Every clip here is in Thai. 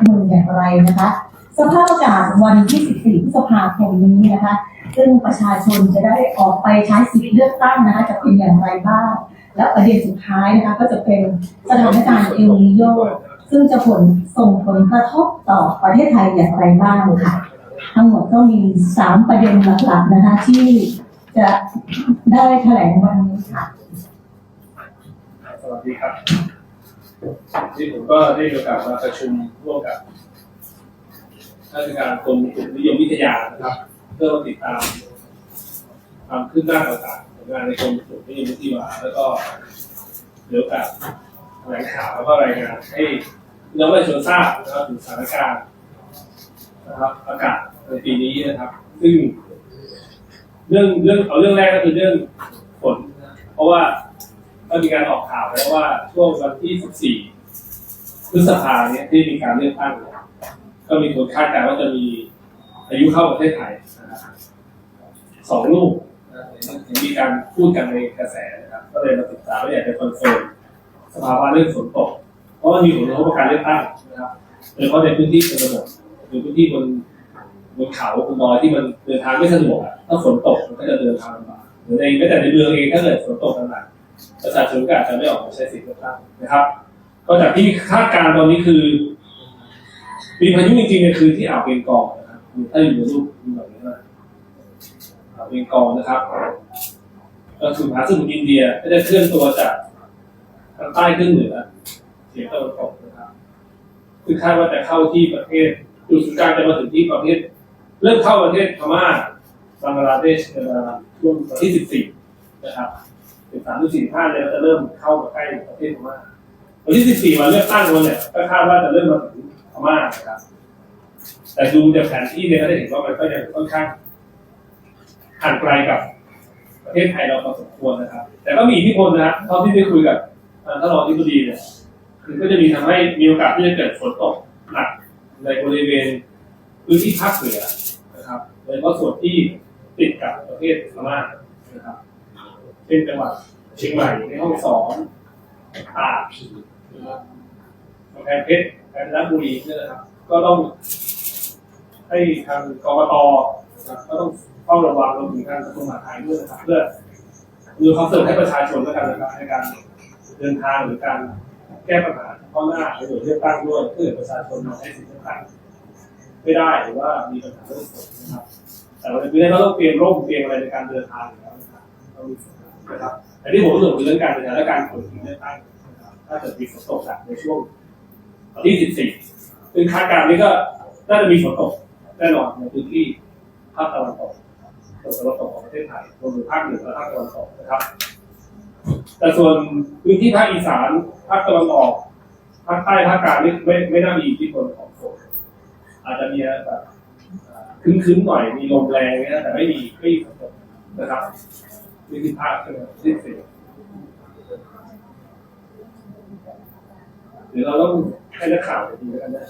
เมืออย่างไรนะคะ สภาพอากาศวันที่ 14พฤษภาคมนี้นะคะ ซึ่งประชาชนจะได้ออกไปใช้สิทธิเลือกตั้งนะคะจะเป็นอย่างไรบ้าง แล้วประเด็นสุดท้ายนะคะก็จะเป็นสถานการณ์เอลนิโยซึ่งจะผลส่งผลกระทบต่อประเทศไทยอย่างไรบ้างค่ะ ทั้งหมดก็มี 3 ประเด็นหลักๆนะคะที่จะได้แถลงวันนี้ค่ะสวัสดีครับ ที่ผมก็ได้มีโอกาสมาประชุมร่วมกับข้าราชการกรมอุตุนิยมวิทยานะครับ เพื่อติดตามความคืบหน้าต่างๆของงานในกรมอุตุนิยมวิทยาแล้วก็เดี๋ยวกับแถลงข่าวแล้วก็รายงานให้น้องประชาชนทราบนะครับถึงสถานการณ์นะครับอากาศในปีนี้นะครับ ซึ่งเรื่องเรื่องเอาเรื่องแรกก็คือเรื่องฝน เพราะว่า ก็มีการออกข่าวแล้วว่าช่วงวันที่ 14 พฤษภาเนี่ยที่มีการเลือกตั้งก็มีคนคาดการณ์ว่าจะมีอายุเข้าประเทศไทยสองลูกนะเห็นมีการพูดกันในกระแสนะครับ ก็เลยมาศึกษาว่าอยากจะคอนเฟิร์มสภาวะเรื่องฝนตก เพราะว่ามีผลกระทบกับการเลือกตั้งนะครับโดยเฉพาะในพื้นที่ชนบทหรือพื้นที่บนบนเขาบนดอยที่มันเดินทางไม่สะดวกอะถ้าฝนตกมันก็จะเดินทางลำบากหรือในแม้แต่ในเมืองเองถ้าเกิดฝนตกหนัก ประชาชนก็อาจจะไม่ออกมาใช้สิทธิ์เลือกตั้งนะครับก็จากที่คาดการณ์ตอนนี้คือ มีพายุจริงๆเนี่ยคือที่อ่าวเบงกอลนะครับถ้าอยู่ในรูปมีแบบนี้นะอ่าวเบงกอลนะครับก็คือมหาสมุทรอินเดียก็จะเคลื่อนตัวจากทางใต้ขึ้นเหนือเฉียงตะวันตกนะครับคือคาดว่าจะเข้าที่ประเทศจุดศูนย์กลางจะมาถึงที่ประเทศ เริ่มเข้าประเทศพม่าบังกลาเทศในเวลาช่วงวันที่ 14 นะครับ สิบสามถึงสี่ห้าเนี่ยจะเริ่มเข้ามาใกล้ประเทศพม่าวันที่สิบสี่วันเลือกตั้งวันเนี่ยก็คาดว่าจะเริ่มมาถึงพม่านะครับ แต่ดูจากแผนที่เนี่ยก็ได้เห็นว่ามันก็ยังค่อนข้างห่างไกลกับประเทศไทยเราพอสมควรนะครับ แต่ก็มีอิทธิพลนะครับเท่าที่ได้คุยกับท่านรองที่ดีเนี่ยคือก็จะมีทำให้มีโอกาสที่จะเกิดฝนตกหนักในบริเวณพื้นที่ภาคเหนือนะครับโดยเฉพาะส่วนที่ติดกับประเทศพม่านะครับ เช่นจังหวัดเชียงใหม่ในห้องสอนตากนะครับกำแพงเพชรกาญจนบุรีเนี่ยนะครับ ก็ต้องให้ทางกรกตนะก็ต้องเฝ้าระวังรวมถึงทางกระทรวงมหาดไทยด้วยนะครับเพื่อดูความสะดวกให้ประชาชนแล้วกันนะครับในการเดินทางหรือการแก้ปัญหาเฉพาะหน้าในหน่วยเลือกตั้งด้วยเพื่อประชาชนมาใช้สิทธิเลือกตั้งไม่ได้หรือว่ามีปัญหาเรื่องฝนนะครับแต่วันนี้เราต้องเตรียมร่มเตรียมอะไรในการเดินทางอยู่แล้วนะครับต้องมีฝ นะครับแต่ที่ผมสรุปคือเรื่องการเดินทางและการขนส่งเลือกตั้งนะครับถ้าเกิดมีฝนตกหนักในช่วงวันที่ 14ซึ่งคาดการณ์นี้ก็น่าจะมีฝนตกแน่นอนในพื้นที่ภาคตะวันตกตกตะวันตกของประเทศไทยรวมถึงภาคเหนือและภาคตะวันตกนะครับ แต่ส่วนพื้นที่ภาคอีสานภาคตะวันออกภาคใต้ภาคกลางนี่ไม่ไม่น่ามีอิทธิพลของฝนอาจจะมีแบบคึ้มๆหน่อยมีลมแรงนี่ยแต่ไม่มีไม่มีฝนตกนะครับ นี่คือภาคใช่ไหมที่สี่เดี๋ยวเราต้องให้นักข่าวไปดูกันนะ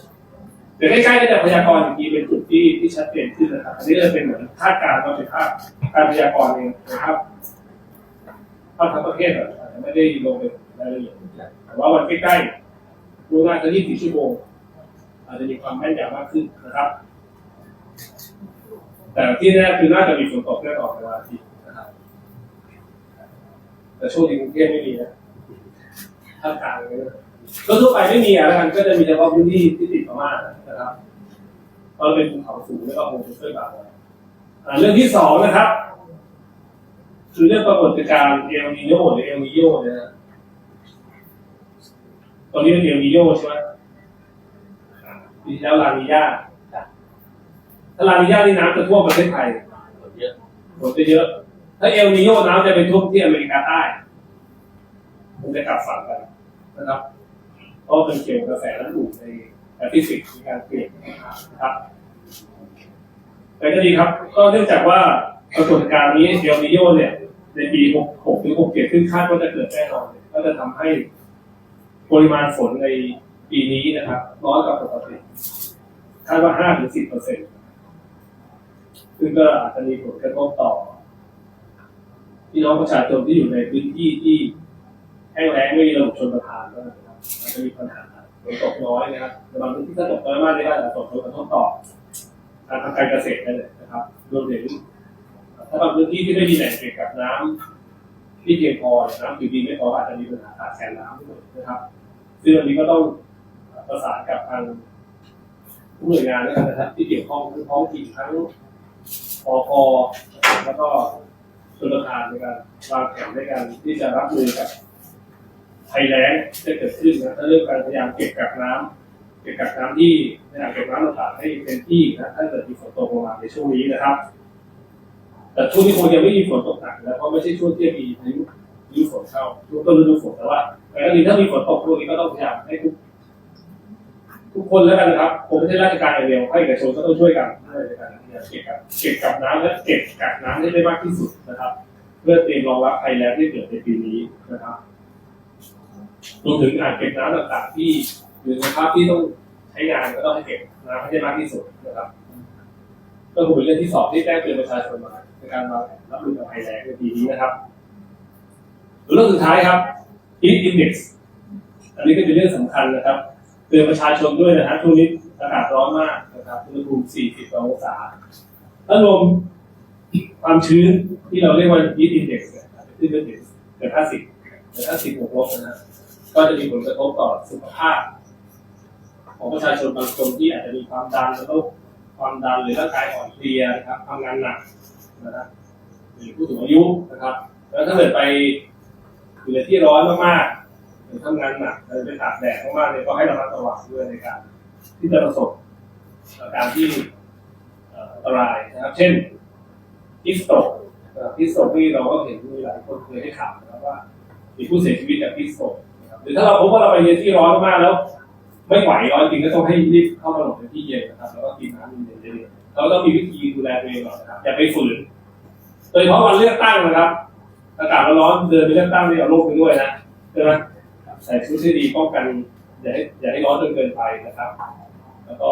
เดี๋ยวใกล้ๆก็จะพยากรณ์อีกทีเป็นจุดที่ที่ชัดเจนขึ้นนะครับอันนี้จะเป็นเหมือนคาดการณ์ว่าเป็นภาพการพยากรณ์เองนะครับภาพทั้งประเทศอาจจะไม่ได้ลงไปรายละเอียดแต่ว่าวันใกล้ๆดูงานแค่24ชั่วโมงอาจจะมีความแม่นยำมากขึ้นนะครับ แต่ที่แน่คือน่าจะมีฝนตกแน่นอนในวันอาทิตย์นะครับ แต่ช่วงนี้กรุงเทพไม่มีนะภาคกลางเลยนะก็ทั่วไปไม่มีอะแล้วกันก็จะมีเฉพาะพื้นที่ที่ติดพม่านะครับเพราะเป็นภูเขาสูงแล้วก็คงจะช่วยบางอ่าเรื่องที่สองนะครับ คือเรื่องปรากฏการณ์เอลนิโยหรือเอลนิโยเนี่ยนะตอนนี้เป็นเอลนิโยใช่ไหมอ่าปีที่แล้วลานิญาถ้าลานิญานี่น้ำจะท่วมประเทศไทยเยอะฝนจะเยอะ ถ้าเอลนิโยน้ำจะไปท่วมที่อเมริกาใต้ มันจะกลับฝั่งกันนะครับเพราะเป็นเกี่ยวกับกระแสน้ำอุ่นในแปซิฟิกมีการเปลี่ยนนะครับแต่ก็ดีครับ ก็เนื่องจากว่าปรากฏการณ์นี้เอลนิโยเนี่ยในปี 66 ถึง 67ซึ่งคาดว่าจะเกิดแน่นอนก็จะทำให้ปริมาณฝนในปีนี้นะครับน้อยกว่าปกติคาดว่า 5-10เปอร์เซ็นต์ซึ่งก็อาจจะมีผลกระทบต่อ พี่น้องประชาชนที่อยู่ในพื้นที่ที่แห้งแล้งไม่มีระบบชนประทานก็นะครับอาจจะมีปัญหาฝนตกน้อยนะครับบางพื้นที่ถ้าตกน้อยมากเนี่ยก็อาจจะส่งผลกระทบต่อการทำการเกษตรได้เลยนะครับรวมถึงถ้าบางพื้นที่ที่ไม่มีแหล่งเก็บกักน้ำที่เพียงพอน้ำผิวดินไม่พออาจจะมีปัญหาขาดแคลนน้ำด้วยนะครับ ซึ่งอันนี้ก็ต้องประสานกับทางทุกหน่วยงานด้วยกันนะครับที่เกี่ยวข้องทั้งท้องถิ่นทั้งปพแล้วก็ ชนประทานในการวางแผนในการที่จะรับมือกับภัยแล้งที่จะเกิดขึ้นนะถ้าเรื่องการพยายามเก็บกักน้ำเก็บกักน้ำที่ในอ่างเก็บน้ำต่างๆให้เป็นที่นะถ้าเกิดมีฝนตกลงมาในช่วงนี้นะครับ แต่ช่วงนี้คงยังไม่มีฝนตกหนักแล้วเพราะไม่ใช่ช่วงที่มีพายุฤดูฝนเข้าช่วงต้นฤดูฝนแต่ว่าแต่ก็ดีถ้ามีฝนตกช่วงนี้ก็ต้องพยายามให้ทุก ทุกคนแล้วกันนะครับผมไม่ใช่ราชการอย่างเดียวให้เอกชนก็ต้องช่วยกันด้วยในการเก็บกับเก็บกับน้ำและเก็บกักน้ำให้ได้มากที่สุดนะครับ เพื่อเตรียมรองรับภัยแล้งที่เกิดในปีนี้นะครับรวมถึงอ่างเก็บน้ำต่างๆที่อยู่ในสภาพที่ต้องใช้งานก็ต้องให้เก็บน้ำให้ได้มากที่สุดนะครับ ก็คงเป็นเรื่องที่สองที่แจ้งเตือนประชาชนมาในการวารับมือกับภัยแล้งในปีนี้นะครับเรื่องสุดท้ายครับ heat index อันนี้ก็เป็นเรื่องสำคัญนะครับ ตือนประชาชนด้วยนะฮะช่วงนี้อากาศร้อนมากนะครับอุณหภูมิ 40 องศาถ้ารวมความชื้นที่เราเรียกว่า heat index เนี่ยขึ้นไปถึงเกิน50เกิน50บวกลบนะฮะก็จะมีผลกระทบต่อสุขภาพ ของประชาชนบางคนที่อาจจะมีความดันแล้วก็ความดันหรือร่างกายอ่อนเพลียนะครับทำงานหนักนะครับหรือผู้สูงอายุนะครับ แล้วถ้าเกิดไปอยู่ในที่ร้อนมากๆ ทำงานหนักหรือไปตากแดดมากๆเนี่ยก็ให้ระมัดระวังด้วยในการ ที่จะประสบอาการที่อันตรายนะครับ เช่นพิสโตกพิสโตกที่เราก็เห็นมีหลายคนเคยให้ข่าวนะครับว่า มีผู้เสียชีวิตจากพิสโตกนะครับหรือถ้าเราพบว่าเราไปในที่ร้อนมากๆแล้ว ไม่ไหวร้อนจริงก็ต้องให้รีบเข้ามาหลบในที่เย็นนะครับแล้วก็กินน้ำเย็นๆเรื่อยๆเราต้องมีวิธีดูแลตัวเองก่อนนะครับอย่าไปฝืนโดยเฉพาะวันเลือกตั้งนะครับอากาศร้อนๆเดินไปเลือกตั้งนี่เอาโรคไปด้วยนะใช่ไหม ใส่ชุดที่ดีป้องกันอย่าให้อย่าให้ร้อนจนเกินไปนะครับ แล้วก็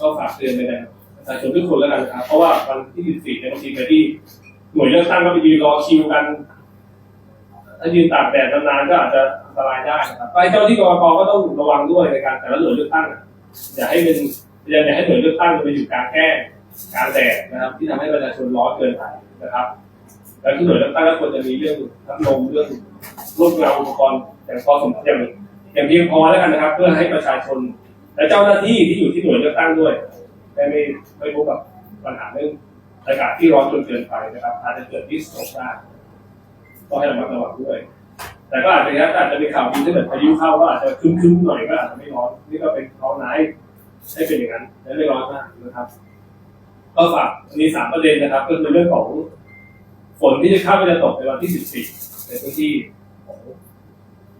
ก็ฝากเตือนไปนะประชาชนทุกคนแล้วกันนะครับ เพราะว่าวันที่14เนี่ยบางทีไปที่หน่วยเลือกตั้งก็ไปยืนรอคิวกันถ้ายืนตากแดดนานๆก็อาจจะอันตรายได้นะครับไปเจ้าที่กรกตก็ต้องระวังด้วยในการแต่ละหน่วยเลือกตั้งอย่าให้เป็นอย่าให้หน่วยเลือกตั้งไปอยู่กลางแจ้งกลางแดดนะครับ ที่ทำให้ประชาชนร้อนเกินไปนะครับ แล้วที่หน่วยเลือกตั้งก็ควรจะมีเรื่องพัดลมเรื่องรูปเงาอุปกรณ์ อย่างพอสมอย่างอย่างเพียงพอแล้วกันนะครับ เพื่อให้ประชาชน และเจ้าหน้าที่ที่อยู่ที่หน่วยเลือกตั้งด้วยได้ไม่ไม่พบกับปัญหาเรื่องอากาศที่ร้อนจนเกินไปนะครับ อาจจะเกิดดิสโทรได้ก็ให้ระมัดระวังด้วย แต่ก็อาจจะนะอาจจะมีข่าวดีถ้าเกิดพายุเข้าก็อาจจะคึ้มๆหน่อยก็อาจจะไม่ร้อนนี่ก็เป็นเขาไนให้เป็นอย่างนั้นและไม่ร้อนมากนะครับ ก็ฝากมีสามประเด็นนะครับ ก็คือเรื่องของฝนที่จะเข้าไปจะตกในวันที่ 14 ในพื้นที่ของ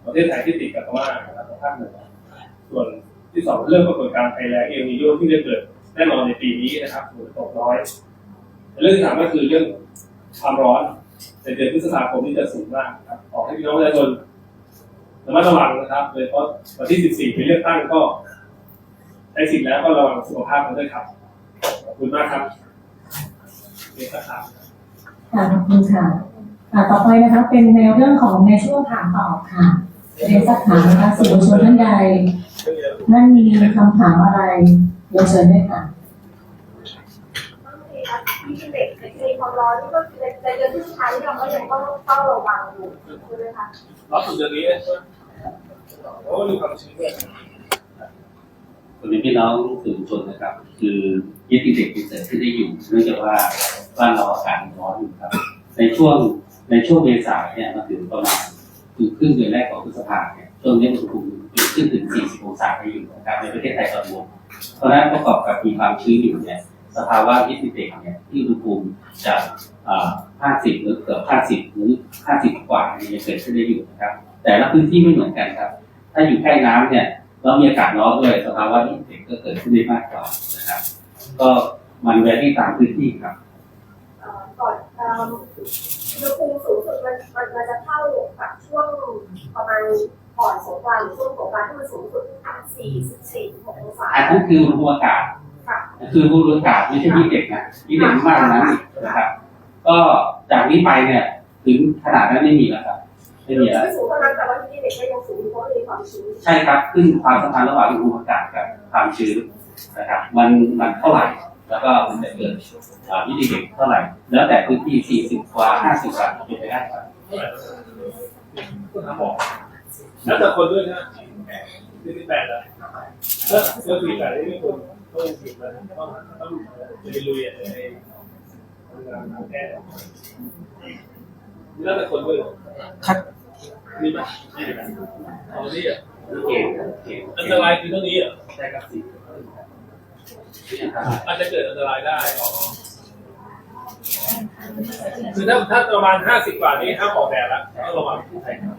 ประเทศไทยที่ติดกับพม่านะครับทางภาคเหนือส่วนที่สองเรื่องปรากฏการณ์ภัยแล้งเอลนิโยที่จะเกิดแน่นอนในปีนี้นะครับฝนตกน้อย เรื่องที่สามก็คือเรื่องความร้อนในเดือนพฤษภาคมที่จะสูงมากครับขอให้พี่น้องประชาชนระมัดระวังนะครับโดยเฉพาะวันที่ 14เป็นเลือกตั้งก็ใช้สิทธิ์แล้วก็ระวังสุขภาพกันด้วยครับ ขอบคุณมากครับเรียนครับ ค่ะขอบคุณค่ะอ่าต่อไปนะคะ เป็นในเรื่องของในช่วงถามตอบค่ะ เรียนสักถามนะคะสื่อมวลชนท่านใดท่านมีคำถามอะไรเรียนเชิญได้ค่ะที่เด็กมีความร้อนนี่ก็ในเดือนพฤษภาที่เราก็ยังต้องเฝ้าระวังอยู่ใช่ไหมคะร้อนสุดเดือนนี้โอ้ยวันนี้พี่น้องสื่อชนนะครับ คือยึดติดเด็กติดเสที่ได้อยู่เนื่องจากว่าบ้านเราอากาศร้อนอยู่ครับ ในช่วงในช่วงเมษาเนี่ยมันถึงประมาณ คือครึ่งเดือนแรกของพฤษภาเนี่ยช่วงนี้อุณหภูมิขึ้นถึง 40 องศาได้อยู่นะครับในประเทศไทยตอนบนเพราะนั้นประกอบกับมีความชื้นอยู่เนี่ยสภาวะยึดติเด็กเนี่ยที่อุณหภูมิจะอ่า50 หรือเกือบ50 หรือ 50 กว่าเนี่ยเกิดขึ้นได้อยู่นะครับ แต่ละพื้นที่ไม่เหมือนกันครับ ถ้าอยู่ใกล้น้ำเนี่ยแล้วมีอากาศร้อนด้วยสภาวะที่เด็กก็เกิดขึ้นได้มากกว่านะครับ ก็มันแวรี่ตามพื้นที่ครับ อนเอ่ออุณหภูมิสูงสุดมันมันมันจะเข้ากับช่วงประมาณก่อนสงกรานต์หรือช่วงสงกรานต์ที่มันสูงสุดที่ประมาณสี่สิบสี่หกองศาอันนั้นคืออุณหภูมิอากาศค่ะคืออุณหภูมิอากาศไม่ใช่ที่เด็กนะที่เด็กมากกว่านั้นอีกนะครับ ก็จากนี้ไปเนี่ยถึงขนาดนั้นไม่มีแล้วครับในไม่มีอะไรไม่สูงเท่านั้นแต่ว่าที่เด็กก็ยังสูงเพราะมีความชื้นใช่ครับขึ้นความสัมพันธ์ระหว่างอุณหภูมิอากาศกับความชื้นนะครับ มันมันเท่าไหร่ แล้วก็มันจะเกิดอ่าวิธีเด็กเท่าไหร่ แล้วแต่พื้นที่ 40 กว่า 50กว่าเป็นไปได้ครับก็ทำบอกแล้วแต่คนด้วยนะที่ที่แปดอะแล้วแล้วที่แปดนี่ไม่ควรต้องผิดนะต้องต้องไปลุยอะไรทำงานทางแพทย์แล้วแต่คนด้วยครับนี่ไหมนี่ไหมเอานี่อะเก่งเก่งอันตรายคือเท่านี้อะใช่ครับ สินี่ครับอาจจะเกิดอันตรายได้คือถ้าถ้าประมาณห้าสิบกว่านี้ห้ามออกแดดละต้องระวังใช่ครับ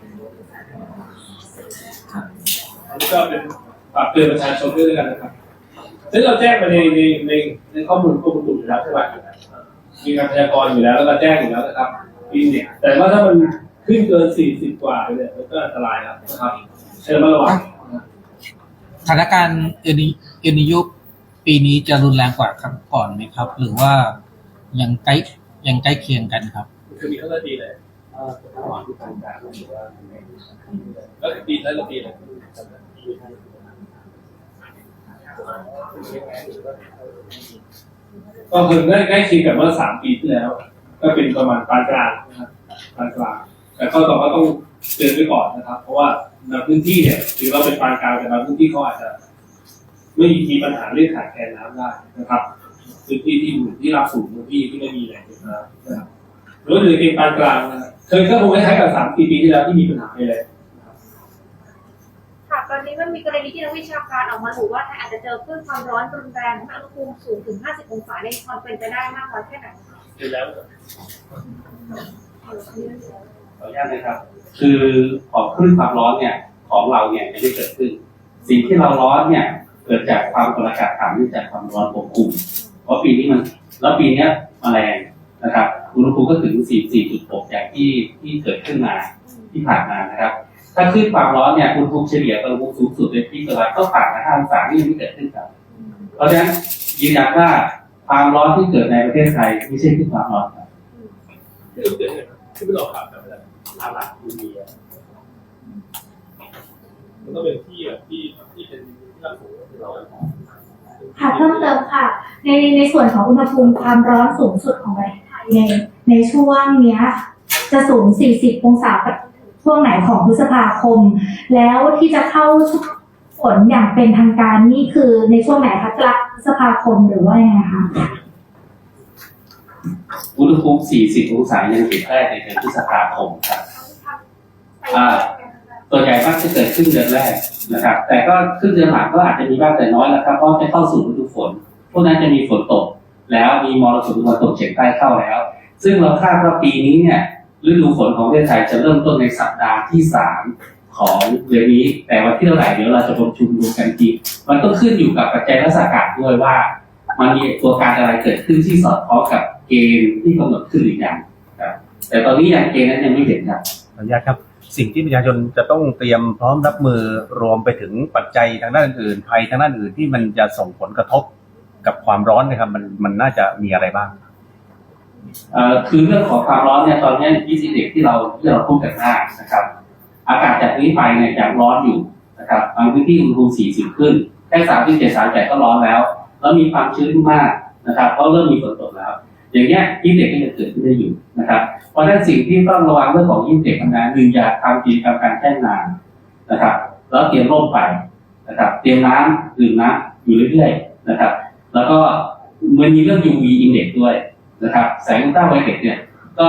อันนี้ก็เป็นฝากเตือนประชาชนด้วยกันนะครับซึ่งเราแจ้งไปในในในในข้อมูลกรมอุตุอยู่แล้วใช่ไหมมีการพยากรณ์อยู่แล้วแล้วก็แจ้งอยู่แล้วนะครับปีเนี่ยแต่ว่าถ้ามันขึ้นเกินสี่สิบกว่าเนี่ยมันก็อันตรายแล้วนะครับเชิญมาระวังสถานการณ์เอนิเอนิยุ ปีนี้จะรุนแรงกว่าครั้งก่อนไหมครับ หรือว่ายังใกล้ยังใกล้เคียงกันครับ คือมีทั้งนาทีเลยเอ่อระหว่างที่ทำการหรือว่าแล้วปีท้ายละปีเลยก็คือใกล้ใกล้เคียงกับเมื่อสามปีที่แล้ว ก็เป็นประมาณปานกลางนะครับปานกลางแต่ก็ต่อมาต้องเตือนไว้ก่อนนะครับ เพราะว่าบางพื้นที่เนี่ยถือว่าเป็นปานกลางแต่บางพื้นที่เขาอาจจะ ไม่มีปัญหาเรื่องขาดแคลนน้ำได้นะครับพื้นที่ที่อยู่ที่รับสูงพื้นที่ที่ไม่มีแหล่งเก็บน้ำนะครับหรือว่าถือเป็นปานกลางนะครับเคยก็คงคล้ายๆกับสามปีปีที่แล้วที่มีปัญหาไปเลยค่ะตอนนี้มันมีกรณีที่นักวิชาการออกมาระบุว่าไทยอาจจะเจอคลื่นความร้อนรุนแรงอุณหภูมิสูงถึง 50 องศาในความเป็นไปได้มากน้อยแค่ไหนคะอยู่แล้วขออนุญาตนะครับ คือของคลื่นความร้อนเนี่ยของเราเนี่ยไม่ได้เกิดขึ้น สิ่งที่เราร้อนเนี่ย เกิดจากความกดอากาศต่ำเนื่องจากความร้อนปกคลุม เพราะปีนี้มัน แล้วปีนี้ยแมลงนะครับอุณหภูมิก็ถึง 44.6 อย่างที่ที่เกิดขึ้นมาที่ผ่านมานะครับ ถ้าขึ้นความร้อนเนี่ยอุณหภูมิเฉลี่ยอุณหภูมิสูงสุดในปีกลางก็ผ่านมา5องศานี่ยังไม่เกิดขึ้นครับ เพราะฉะนั้นยืนยันว่าความร้อนที่เกิดในประเทศไทยไม่ใช่ขึ้นความร้อนครับที่เรู้สึกเนี่ยที่ไม่หลอกข่าวแบบนั้นอาหลักมันมีมันต้องเป็นที่แบบที่ที่เป็นที่รับสูง ค่ะเพิ่มเติมค่ะ ในในส่วนของอุณหภูมิความร้อนสูงสุดของประเทศไทยในในช่วงเนี้ย จะสูง 40 องศาช่วงไหนของพฤษภาคม แล้วที่จะเข้าช่วงฝนอย่างเป็นทางการนี่คือในช่วงไหนคะกลางพฤษภาคมหรือว่ายังไงคะอุณหภูมิ 40 องศายังติดได้ในเดือนพฤษภาคมครับอ่า ตัวใหญ่มากจะเกิดขึ้นเดือนแรกนะครับ แต่ก็ขึ้นเดือนหลังก็อาจจะมีบ้างแต่น้อยแล้วครับเพราะจะเข้าสู่ฤดูฝน พวกนั้นจะมีฝนตก แล้วมีมรสุมตะวันตกเฉียงใต้เข้าแล้ว ซึ่งเราคาดว่าปีนี้เนี่ยฤดูฝนของประเทศไทยจะเริ่มต้นในสัปดาห์ที่สามของเดือนนี้ แต่วันที่เท่าไหร่เดี๋ยวเราจะประชุมดูกันอีกทีมันต้องขึ้นอยู่กับปัจจัยลักษณะอากาศด้วยว่า มันมีตัวการอะไรเกิดขึ้นที่สอดคล้องกับเกณฑ์ที่กำหนดขึ้นหรือยังครับแต่ตอนนี้ยังเกณฑ์นั้นยังไม่เห็นครับขออนุญาตครับ สิ่งที่ประชาชนจะต้องเตรียมพร้อมรับมือรวมไปถึงปัจจัยทางด้านอื่นภัยทางด้านอื่นที่มันจะส่งผลกระทบกับความร้อนนะครับ มันมันน่าจะมีอะไรบ้างคือเรื่องของความร้อนเนี่ยตอนนี้ยี่สิบเด็กที่เราที่เราพูดกันมากนะครับ อากาศจากนี้ไปเนี่ยยังร้อนอยู่นะครับบางพื้นที่อุณหภูมิ40 ขึ้นแค่สามที่เจ็ดสามแปดก็ร้อนแล้ว แล้วมีความชื้นมากนะครับเพราะเริ่มมีฝนตกแล้ว อย่างเงี้ยยี่สิบเด็กก็จะเกิดขึ้นได้อยู่นะครับ เพราะฉะนั้นสิ่งที่ต้องระวังเรื่องของยี่สิบเด็กทำงานหนึ่งอย่าทำกิจกรรมการแจ้งนานนะครับ แล้วเตรียมร่มไปนะครับ เตรียมน้ำดื่มน้ำอยู่เรื่อยๆนะครับ แล้วก็มันมีเรื่อง UV index ด้วยนะครับ แสงอุลตราไวโอเลตเนี่ย ก็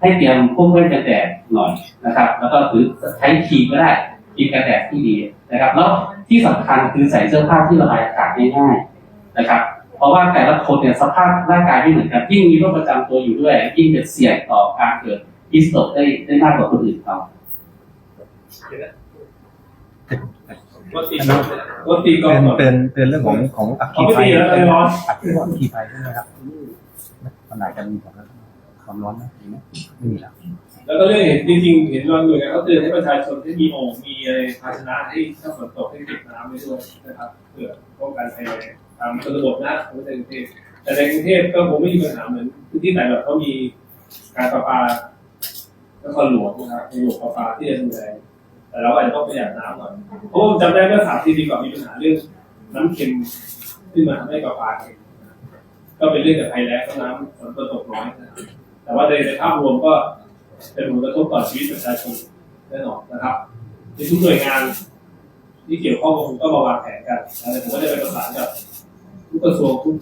ให้เตรียมพวกแว่นกันแดดหน่อยนะครับ แล้วก็ถือใช้ครีมก็ได้ครีมกันแดดที่ดีนะครับ แล้วที่สำคัญคือใส่เสื้อผ้าที่ระบายอากาศง่ายๆนะครับ ราะว่าแต่ละคนเนี่ยสภาพร่างกายไม่เหมือนกันยิ่งมีโรคประจำตัวอยู่ด้วย ยิ่งจะเสี่ยงต่อการเกิดฮิสโตได้ได้มากกว่าคนอื่นเขาวัตถีก็เตือนเตือนเตือนเรื่องของของอัคคีไม่ดีแล้วเลยร้อนอัคคีอัคคีภัยใช่ไหมครับมันไหนจะมีผลกระทบความร้อนไหมมีไหมไม่มีแล้วแล้วก็เรื่องเห็นจริงๆเห็นบางหน่วยงานเขาเตือนให้ประชาชนที่มีโอ่งมีอะไรภาชนะให้ถ้าฝนตกให้เก็บน้ำไว้ด้วยนะครับเพื่อป้องกันภัยแล้ง ตามระบบนะไม่ใช่กรุงเทพแต่ในกรุงเทพก็คงไม่มีปัญหาเหมือนพื้นที่ไหนแบบเขามีการประปานครหลวงนะครับมีหลวงประปาที่จะดูแลแต่เราอาจจะต้องประหยัดน้ำหน่อยเพราะผมจำได้เมื่อสามสี่ปีก่อนมีปัญหาเรื่องน้ำเค็มขึ้นมาทำให้ประปาเค็มก็เป็นเรื่องกับภัยแล้งก็น้ำฝนตกน้อยนะแต่ว่าในภาพรวมก็เป็นผลกระทบต่อชีวิตประชาชนแน่นอนนะครับในทุกหน่วยงานที่เกี่ยวข้องกับผมก็มาวางแผนกันแล้วผมก็ได้ไปประสานกับ ทุกกระทรวงทุก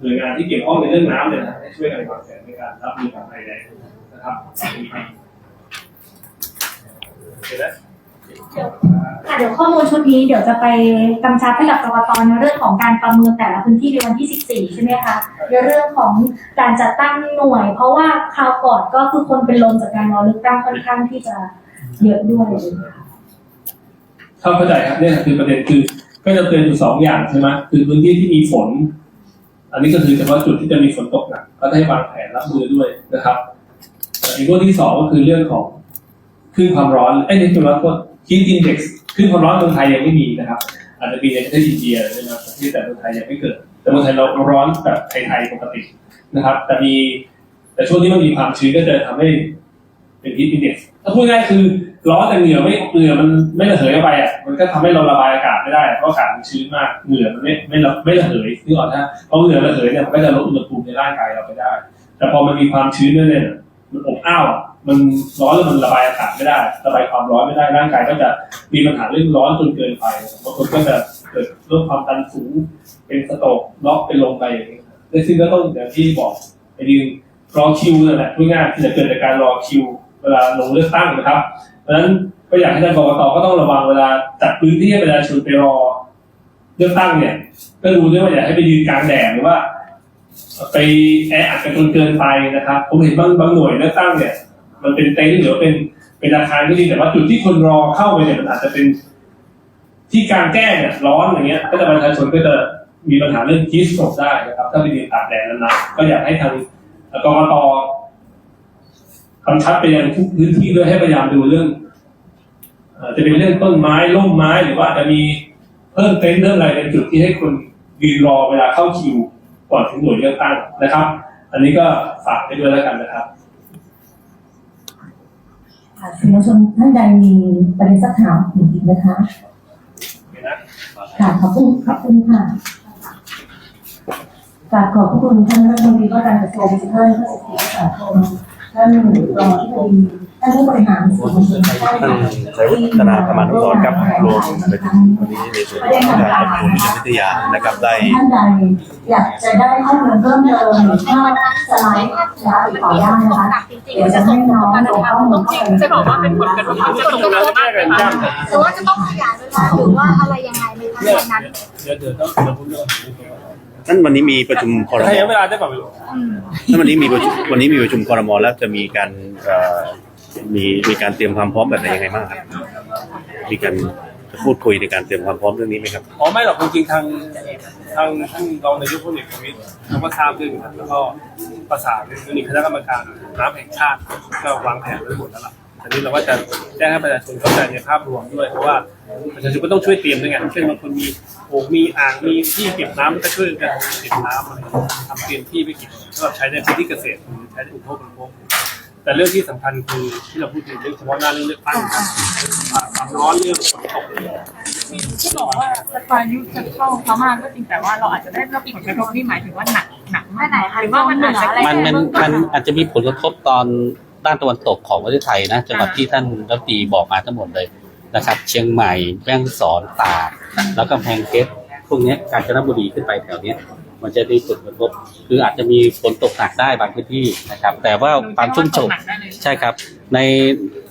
หน่วยงานที่เกี่ยวข้องในเรื่องน้ำเนี่ยนะให้ช่วยกันวางแผนในการรับมือกับภัยแล้งนะครับขอบคุณครับโอเคนะค่ะเดี๋ยวข้อมูลชุดนี้เดี๋ยวจะไปกำชับให้กับกรกตในเรื่องของการประเมินแต่ละพื้นที่ในวันที่ 14 ใช่ไหมคะในเรื่องของการจัดตั้งหน่วย เพราะว่าคราวก่อนก็คือคนเป็นลมจากการรอเลือกตั้งค่อนข้างที่จะเยอะด้วยค่ะเข้าเข้าใจครับเนี่ยคือประเด็นคือ ก็จะเป็นอยู่สองอย่างใช่ไหมคือพื้นที่ที่มีฝน อันนี้ก็คือเฉพาะจุดที่จะมีฝนตกหนักก็ได้วางแผนรับมือด้วยนะครับอีกเรื่อที่สองก็คือเรื่องของคลื่นความร้อนไอ้นี่คือว่าพวก heat index คลื่นความร้อนเมืองไทยยังไม่มีนะครับ อาจจะมีในประเทศอินเดียนะครับที่แต่เมืองไทยยังไม่เกิด แต่เมืองไทยเราร้อนแบบไทยๆปกตินะครับ แต่มีแต่ช่วงที่มันมีความชื้นก็จะทำให้เป็น heat index ถ้าพูดง่ายคือร้อนแต่เหงื่อไม่เหงื่อมันไม่ระเหยออกไปอะ มันก็ทำให้เราระบายอากาศไม่ได้เพราะอากาศมันชื้นมากเหงื่อมันไม่ไม่ระไม่ระเหยนึกออกนะเพราะเหงื่อระเหยเนี่ยมันก็จะลดอุณหภูมิในร่างกายเราไปได้ แต่พอมันมีความชื้นด้วยเนี่ยมันอบอ้าวมันร้อนแล้วมันระบายอากาศไม่ได้ ระบายความร้อนไม่ได้ร่างกายก็จะมีปัญหาเรื่องร้อนจนเกินไปบางคนก็จะเกิดเรื่องความดันสูงเป็นสโตรกล็อกเป็นลงไปอย่างเงี้ซึ่งก็ต้องอย่างที่บอกไปยืนรอคิวนั่นแหละง่ายๆที่จะเกิดจากการรอคิว เวลาลงเลือกตั้งนะครับเพราะฉะนั้น ก็อยากให้ทางกรกตก็ต้องระวังเวลาจัดพื้นที่ให้ประชาชนไปรอเลือกตั้งเนี่ย ก็ดูด้วยว่าอย่าให้ไปยืนกลางแดดหรือว่า ไปแออัดกันจนเกินไปนะครับ ผมเห็นบางบางหน่วยเลือกตั้งเนี่ย มันเป็นเต็นท์หรือว่าเป็นเป็นอาคารก็ดีแต่ว่าจุดที่คนรอเข้าไปเนี่ยมันอาจจะเป็น ที่กลางแจ้งเนี่ยร้อนอย่างเงี้ย ก็จะประชาชนก็จะมีปัญหาเรื่องฮีสตกได้นะครับ ถ้าไปยืนตากแดดนานๆก็อยากให้ทางกรกตกำชับไปยังทุกพื้นที่ด้วยให้พยายามดูเรื่อง จะเป็นเรื่องต้นไม้ร่มไม้หรือว่าจะมีเพิ่มเต็นท์เรื่องอะไรในจุดที่ให้คนยืนรอเวลาเข้าคิวก่อนถึงหน่วยเลือกตั้งนะครับ อันนี้ก็ฝากไปด้วยแล้วกันนะครับค่ะสื่อมวลชนท่านใดมีประเด็นสักถามอีกนะคะค่ะขอบคุณขอบคุณค่ะกราบขอบพระคุณท่านรัฐมนตรีว่าการกระทรวงดิจิทัลเพื่อเศรษฐกิจและสังคมท่านรองที่ดี ท่านผู้บริหารสื่อมวลชนท่านท่านชัยวุฒิพัฒนาธรรมานุสรครับรวมไปถึงวันนี้ในส่วนของการประชุมนิติวิทยานะครับได้ท่านใดอยากจะได้ข้อมูลเพิ่มเติมหรือถ้าสไลด์ช้าติดต่อได้นะคะเดี๋ยวจะให้น้องลงข้อมูลเข้าไปจะบอกว่าเป็นผลกระทบจะตกกระทบหรือว่าจะต้องขยายเวลาหรือว่าอะไรยังไงในครั้งนั้นเดี๋ยวเดี๋ยวต้องเดี๋ยวพูดเรื่อกท่านวันนี้มีประชุมคอรมอให้เวลาได้ป่ะไม่รู้ท่านวันนี้มีประชุมวันนี้มีประชุมคอรมอแล้วจะมีการ มีมีการเตรียมความพร้อมแบบไหนยังไงบ้างครับ มีการพูดคุยในการเตรียมความพร้อมเรื่องนี้ไหมครับ อ๋อไม่หรอกจริงๆทางทางท่านรองนายกพลเอกประวิตรเขาก็ทราบเรื่องอยู่แล้วแล้วก็ประสานมีคณะกรรมการน้ำแห่งชาติก็วางแผนไว้หมดแล้วล่ะอันนี้เราก็จะแจ้งให้ประชาชนเข้าใจในภาพรวมด้วยเพราะว่าประชาชนก็ต้องช่วยเตรียมด้วยไงเช่นบางคนมีโอ่งมีอ่างมีที่เก็บน้ำก็ช่วยกันเก็บน้ำอะไรทำเตรียมที่ไปเก็บสำหรับใช้ในพื้นที่เกษตรหรือใช้ในอุปโภคบริโภค แต่เรื่องที่สำคัญคือที่เราพูดถึงเรื่องเฉพาะหน้าเรื่องเลือกตั้งครับความร้อนเรื่องฝนตกที่บอกว่าพายุจะเข้าพม่าก็จริงแต่ว่าเราอาจจะได้รับผลกระทบนี่หมายถึงว่าหนักหนักแค่ไหนคะหรือว่ามันอาจจะมันมันมันอาจจะมีผลกระทบตอนด้านตะวันตกของประเทศไทยนะจังหวัดที่ท่านรัฐมนตรีบอกมาทั้งหมดเลยนะครับ เชียงใหม่แม่ฮ่องสอนตากแล้วก็แพงเพชรพ วกเนี้ยกาญจนบุรีขึ้นไปแถวเนี้ยมันจะมีผลกระทบคืออาจจะมีฝนตกหนักได้บางพื้นที่นะครับ แต่ว่าความชุ่มฉ่ำใช่ครับ ใน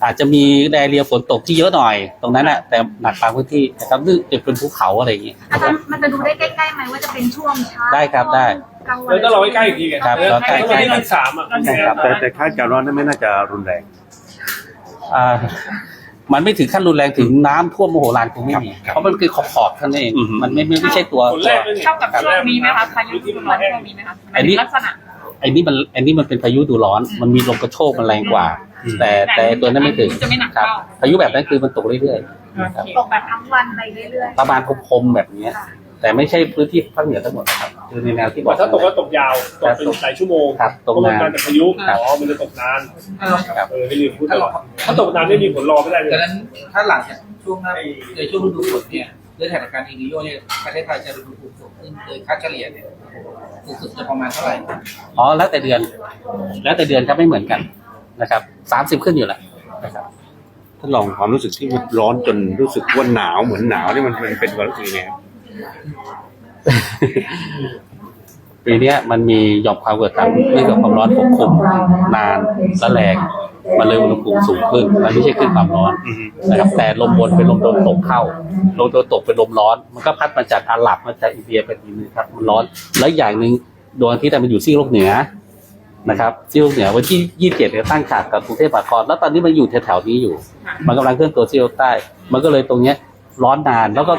อาจจะมีแดเรียฝนตกที่เยอะหน่อย ตรงนั้นแหละแต่หนักบางพื้นที่นะครับนึกเป็นภูเขาอะไรอย่างเงี้ยอาจารย์มันจะดูได้ใกล้ๆไหมว่าจะเป็นช่วงเช้าได้ครับได้กลางวันแล้วก็เราใกล้ๆอีกทีไงครับเราใกล้ๆวันที่ยี่สิบสามอะใช่ครับแต่แต่คาดการณ์ว่าไม่น่าจะรุนแรงอ่า มันไม่ถึงขั้นรุนแรงถึงน้ำท่วมโมโหลานคงไม่มีครับ เพราะมันคือขอบขอบๆเท่านั้นเองอือฮึมันไม่ไม่ไม่ใช่ตัวคนแรกเลยนี่เท่ากับช่วงนี้ไหมคะพายุฤดูร้อนช่วงนี้ไหมคะหมายถึงลักษณะ ไอ้นี่มันไอ้นี่มันเป็นพายุดูร้อน มันมีลมกระโชกมันแรงกว่าแต่แต่ตัวนั้นไม่ถึงจะไม่หนักครับเท่า พายุแบบนั้นคือมันตกเรื่อยๆนะครับตกแบบทั้งวันไปเรื่อยประมาณคมๆแบบเนี้ย แต่ไม่ใช่พื้นที่ภาคเหนือทั้งหมดนะครับคือในแนวที่บแต่อก ถ้าตกก็ตกยาวตกเป็นหลายชั่วโมงครับตกเพราะมันนานการจากพายุครับ อ๋อมันจะตกนานครับเออไม่ลืมพูดตลอดถ้าตกนานไม่มีผลรอไม่ได้เลยดังนั้นถ้าหลังจากช่วงหน้าในช่วงฤดูฝนเนี่ยด้วยสถานการณ์เอลนิโยเนี่ยประเทศไทยจะอุณหภูมิสูงขึ้นโดยค่าเฉลี่ยเนี่ยสูงสุดจะประมาณเท่าไหร่อ๋อแล้วแต่เดือน แล้วแต่เดือนครับไม่เหมือนกันนะครับสามสิบขึ้นอยู่แล้วนะครับท่านลองความรู้สึกที่มันร้อนจนรู้สึกว่าหนาวเหมือนหนาวนี่มันมันเป็นความรู้สึกยังไงครับ ปีเนี้ยมันมีหย่อมความกดอากาศเนื่องจากความร้อนปกคลุมนานและแรงมันเลยอุณหภูมิสูงขึ้น มันไม่ใช่ขึ้นความร้อนอือฮึนะครับ แต่ลมบนเป็นลมตะวันตกเข้า ลมตะวันตกเป็นลมร้อน มันก็พัดมาจากอาหรับมาจากอินเดียเป็นอีกนึงครับมันร้อน และอีกอย่างหนึ่งดวงอาทิตย์อะมันอยู่ซีกโลกเหนือนะครับซีกโลกเหนือวันที่ยี่สิบเจ็ดเนี่ยตั้งฉากกับกรุงเทพมหานคร แล้วตอนนี้มันอยู่แถวๆนี้อยู่ มันกำลังเคลื่อนตัวซีกโลกใต้ มันก็เลยตรงเนี้ยร้อนนาน แล้วก็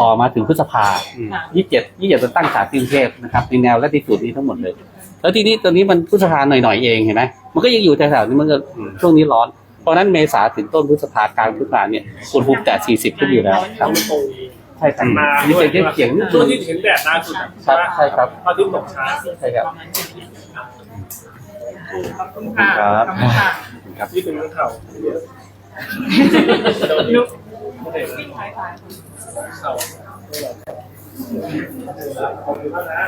ต่อมาถึงพฤษภาอืมยี่สิบเจ็ดยี่สิบเจ็ดจะตั้งฉากที่กรุงเทพนะครับในแนวและที่สุดนี้ทั้งหมดเลย แล้วทีนี้ตอนนี้มันพฤษภาหน่อยๆเองเห็นไหมมันก็ยังอยู่แถวๆนี้มันก็ช่วงนี้ร้อน เพราะฉะนั้นเมษาถึงต้นพฤษภากลางพฤษภาเนี่ยอุณหภูมิแต่40ขึ้นอยู่แล้วครับมันตรงใช่ครับนานี่เป็นเสียงนิดช่วงนึที่งเห็นแดดนานสุดอะครับใช่ครับพอที่ตกช้าใช่ครับขอบคุณค่ะครับขอบคุณค่ะที่เป็นเรื่องเข่า นุ๊กไม่ได้เลยเข่าขอบคุณมากนะ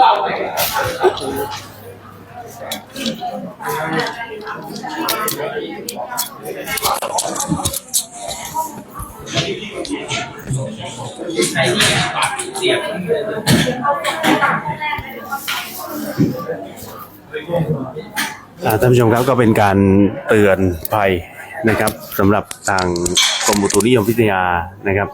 อ่า ท่านผู้ชมครับก็เป็นการเตือนภัยนะครับสำหรับทางกรมอุตุนิยมวิทยานะครับ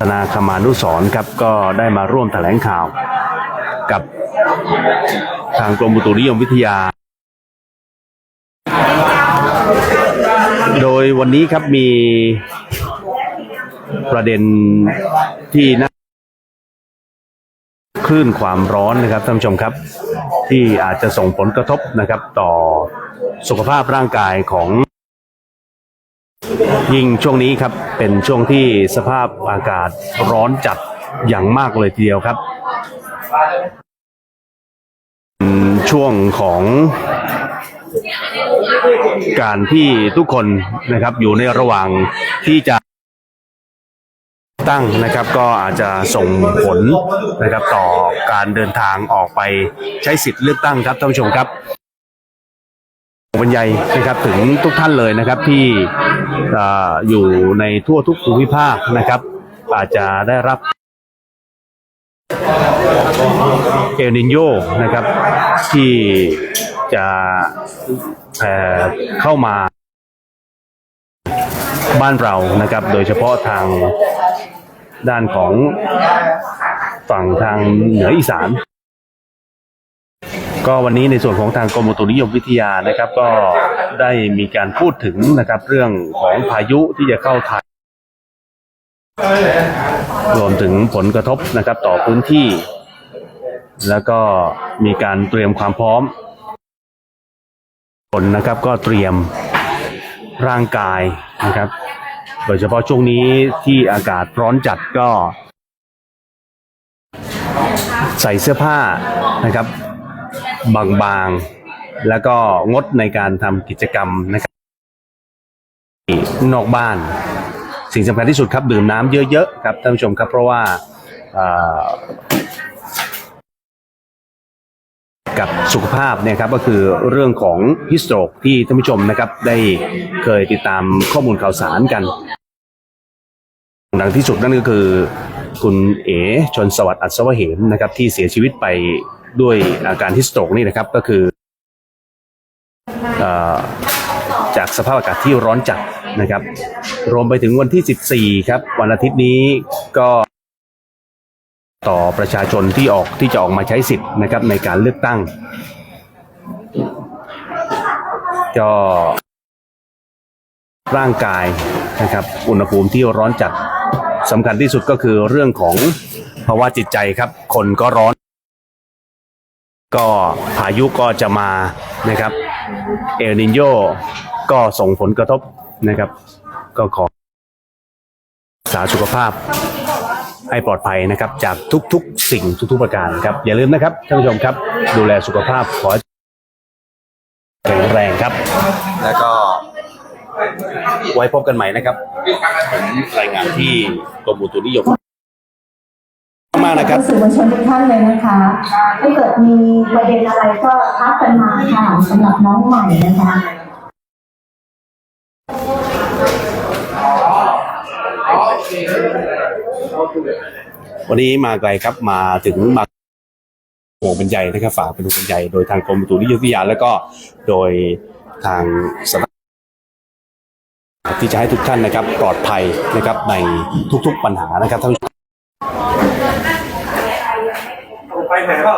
ธนาคมานุสรครับก็ได้มาร่วมแถลงข่าวกับทางกรมอุตุนิยมวิทยา โดยวันนี้ครับมีประเด็นที่น่าคลื่นความร้อนนะครับท่านผู้ชมครับ ที่อาจจะส่งผลกระทบนะครับ ต่อสุขภาพร่างกายของ ยิ่งช่วงนี้ครับเป็นช่วงที่สภาพอากาศร้อนจัดอย่างมากเลยทีเดียวครับ ช่วงของ การที่ทุกคนนะครับอยู่ในระหว่างที่จะตั้งนะครับก็อาจจะส่งผลนะครับต่อการเดินทางออกไปใช้สิทธิ์เลือกตั้งครับท่านผู้ชมครับบรรยายนะครับถึงทุกท่านเลยนะครับที่ออยู่ในทั่วทุกภูมิภาคนะครับ อาจจะได้รับเอลนิโยนะครับที่จะ เข้ามาบ้านเรานะครับ โดยเฉพาะทางด้านของฝั่งทางเหนืออีสาน ก็วันนี้ในส่วนของทางกรมอุตุนิยมวิทยานะครับ ก็ได้มีการพูดถึงนะครับเรื่องของพายุที่จะเข้าไทยรวมถึงผลกระทบนะครับต่อพื้นที่ แล้วก็มีการเตรียมความพร้อม ผลนะครับก็เตรียมร่างกายนะครับ โดยเฉพาะช่วงนี้ที่อากาศร้อนจัดก็ ใส่เสื้อผ้านะครับ บางๆ แล้วก็งดในการทำกิจกรรมนะครับนอกบ้าน สิ่งสำคัญที่สุดครับดื่มน้ำเยอะๆครับท่านผู้ชมครับเพราะว่าอ่า กับสุขภาพเนี่ยครับก็คือเรื่องของฮิสโตรกที่ท่านผู้ชมนะครับได้เคยติดตามข้อมูลข่าวสารกันดังที่สุดนั่นก็คือคุณเอ๋ชนสวัสดิ์อัศวเหมนะครับที่เสียชีวิตไปด้วยอาการฮิสโตรกนี่นะครับก็คืออจากสภาพอากาศที่ร้อนจัดนะครับ รวมไปถึงวันที่ 14 ครับ วันอาทิตย์นี้ก็ ต่อประชาชนที่ออกที่จะออกมาใช้สิทธิ์นะครับในการเลือกตั้งก็ร่างกายนะครับอุณหภูมิที่ร้อนจัดสำคัญที่สุดก็คือเรื่องของเพราว่าจิตใจครับ คนก็ร้อน ก็พายุก็จะมานะครับเอลนินโยก็ส่งผลกระทบนะครับ ก็ขอรักษาสุขภาพ ให้ปลอดภัยนะครับ จากทุกๆ สิ่งทุกๆประการครับ อย่าลืมนะครับท่านผู้ชมครับ ดูแลสุขภาพขอให้แข็งแรงครับ แล้วก็ไว้พบกันใหม่นะครับผมรายงานที่กรมอุตุนิยมมากนะครับสื่อมวลชนทุกท่านเลยนะคะถ้าเกิดมีประเด็นอะไรก็ทักกันมาค่ะสำหรับน้องใหม่นะคะ วันนี้มาไกลครับมาถึงบาห่วงเป็นใหญ่นะครับฝากเป็นห่วงเป็นใหญ่โดยทางกรมอุตุนิยมวิทยาแล้วก็โดยทางสำนักที่จะให้ทุกท่านนะครับปลอดภัยนะครับในทุกๆปัญหานะครับท่านไปไหนก็